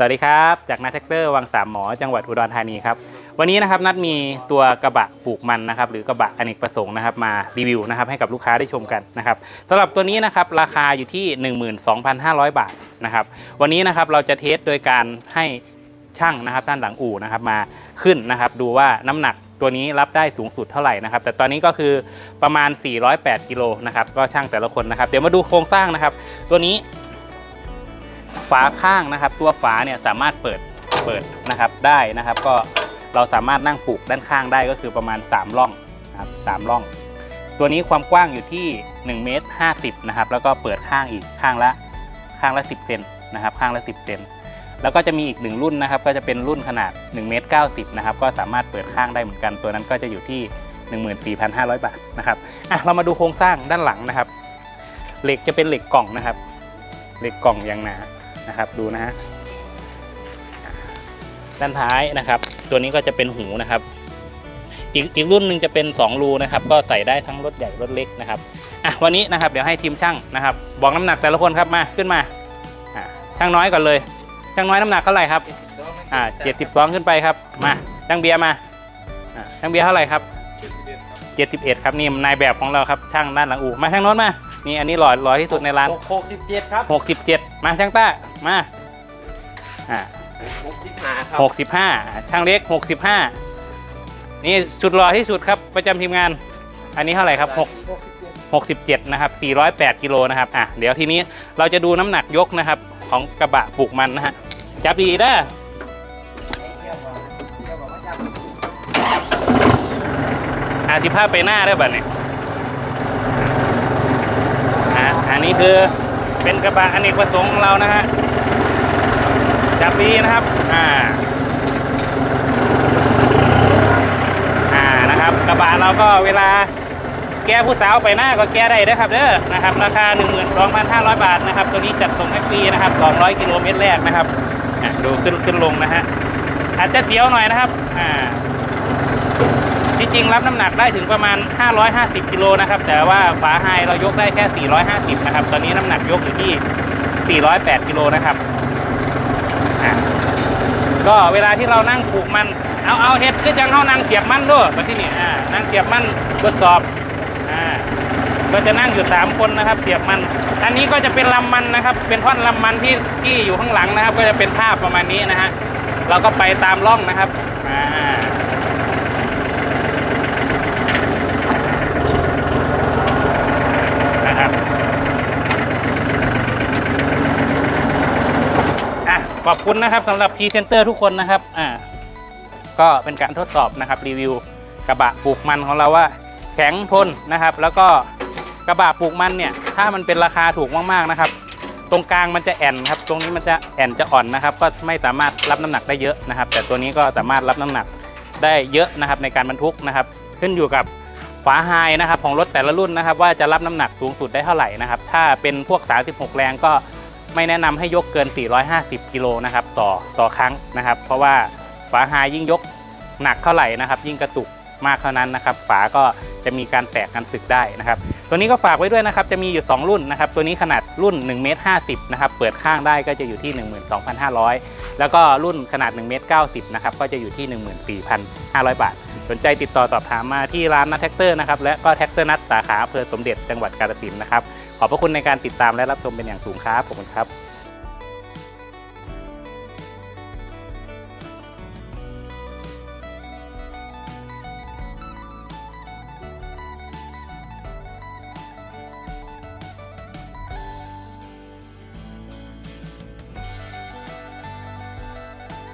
สวัสดีครับ จากนัทแท็กเตอร์วังสามหมอจังหวัดอุดรธานีครับ วันนี้นะครับนัดมีตัวกระบะปลูกมันนะครับหรือกระบะอเนกประสงค์นะครับมารีวิวนะครับให้กับลูกค้าได้ชมกันนะครับสำหรับตัวนี้นะครับราคาอยู่ที่ 12,500 บาทนะครับวันนี้นะครับเราจะเทสโดยการให้ช่างนะครับด้านหลังอู่นะครับมาขึ้นนะครับดูว่าน้ำหนักตัวนี้รับได้สูงสุดเท่าไหร่นะครับ แต่ตอนนี้ก็คือประมาณ 408 กิโลนะครับก็ช่างแต่ละคนนะครับ เดี๋ยวมาดูโครงสร้างนะครับ ตัวนี้ ฝาข้างนะครับ ตัวฝาเนี่ยสามารถเปิดเปิดนะครับได้นะครับ ก็เราสามารถนั่งปลูกด้านข้างได้ก็คือประมาณ 3 ร่องนะครับสามร่อง ตัวนี้ความกว้างอยู่ที่1เมตร50นะครับแล้วก็เปิดข้างอีกข้างละข้างละ 10เซนนะครับข้างละ 10เซนแล้วก็จะมีอีกหนึ่งรุ่นนะครับ ก็จะเป็นรุ่นขนาด1เมตร90นะครับก็สามารถเปิดข้างได้เหมือนกัน ตัวนั้นก็จะอยู่ที่ 14,500 บาทนะครับอะเรามาดูโครงสร้างด้านหลังนะครับ เหล็กจะเป็นเหล็กกล่องนะครับ เหล็กกล่องยางหนา นะครับดูนะฮะด้านท้ายนะครับ ตัวนี้ก็จะเป็นหูนะครับ อีกอีกรุ่นหนึ่งจะเป็น 2 รูนะครับ ก็ใส่ได้ทั้งรถใหญ่รถเล็กนะครับอะวันนี้นะครับเดี๋ยวให้ทีมช่างนะครับ บอกน้ำหนักแต่ละคนครับมาขึ้นมาอะช่างน้อยก่อนเลยช่างน้อยน้ำหนักเท่าไหร่ครับอ่าเจ็ดสิบสองขึ้นไปครับมาช่างเบียร์มาอ่าช่างเบียร์เท่าไหร่ครับเจ็ดสิบเอ็ดครับนี่นายแบบของเราครับช่างด้านหลังอู่มาช่างโน้นมา นี่อันนี้หล่อหล่อที่สุดในร้าน หกสิบเจ็ดครับหกสิบเจ็ดมาช่างต้ามาอ่าหกสิบห้าครับหกสิบห้าช่างเล็กหกสิบห้านี่สุดหล่อที่สุดครับประจำทีมงาน อันนี้เท่าไหร่ครับหก หกสิบเจ็ดหกสิบเจ็ดนะครับสี่ร้อยแปดกิโลนะครับ อะ เดี๋ยวทีนี้เราจะดูน้ำหนักยกนะครับ ของกระบะปลูกมันนะฮะ จับดีๆนะอาทิภาพไปหน้าได้ป่ะเนี่ยอะอั นนี้คือเป็นกระบะอเนกประสงค์ของเรานะฮะจับดีนะครับ อ่า อ่านะครับ กระบะเราก็เวลาแก้ผู้สาวไปหน้าก็แก้ได้นะครับเด้อนะครับ ราคา 12,500 บาทนะครับ ตัวนี้จัดส่งให้ฟรีนะครับ 200 กิโลเมตรแรกนะครับอะดูขึ้นขึ้นลงนะฮะอาจจะเสียวหน่อยนะครับ อ่า จริงๆรับน้ำหนักได้ถึงประมาณ 550กิโลนะครับ แต่ว่าฝาไฮเรายกได้แค่ 450 นะครับ ตอนนี้น้ำหนักยกอยู่ที่ 408กิโลนะครับ ก็เวลาที่เรานั่งปลูกมัน เอาเอาเฮ็ดคือจังเข้านั่งเสียบมันด้วยมาที่นี่นั่งเสียบมันทดสอบอ่าก็จะนั่งอยู่สามคนนะครับเสียบมัน อันนี้ก็จะเป็นลำมันนะครับ เป็นท่อนลำมันที่ที่อยู่ข้างหลังนะครับ ก็จะเป็นภาพประมาณนี้นะฮะ เราก็ไปตามร่องนะครับ อ่านะครับ อะ ขอบคุณนะครับสำหรับพรีเซนเตอร์ทุกคนนะครับอ่าก็เป็นการทดสอบนะครับรีวิวกระบะปลูกมันของเราว่าแข็งทนนะครับ แล้วก็กระบะปลูกมันเนี่ย ถ้ามันเป็นราคาถูกมากๆนะครับ ตรงกลางมันจะแอนครับ ตรงนี้มันจะแอนจะอ่อนนะครับ ก็ไม่สามารถรับน้ำหนักได้เยอะนะครับ แต่ตัวนี้ก็สามารถรับน้ำหนักได้เยอะนะครับในการบรรทุกนะครับ ขึ้นอยู่กับฝาไฮนะครับของรถแต่ละรุ่นนะครับ ว่าจะรับน้ำหนักสูงสุดได้เท่าไหร่นะครับ ถ้าเป็นพวก 36 แรงก็ ไม่แนะนำให้ยกเกิน 450 กิโลนะครับต่อต่อครั้งนะครับ เพราะว่าฝาหายิ่งยกหนักเท่าไหร่นะครับ ยิ่งกระตุกมากเท่านั้นนะครับ ฝาก็จะมีการแตกกันสึกได้นะครับ ตัวนี้ก็ฝากไว้ด้วยนะครับ จะมีอยู่ 2 รุ่นนะครับ ตัวนี้ขนาดรุ่น1เมตร50นะครับ เปิดข้างได้ก็จะอยู่ที่ 12,500 แล้วก็รุ่นขนาด1เมตร90นะครับ ก็จะอยู่ที่ 14,500 บาท สนใจติดต่อสอบถามมาที่ร้านนัทแท็กเตอร์นะครับ และก็แท็กเตอร์นัทสาขาอำเภอสมเด็จจังหวัดกาฬสินธุ์นะครับ ขอบพระคุณในการติดตามและรับชมเป็นอย่างสูงครับ ขอบคุณครับ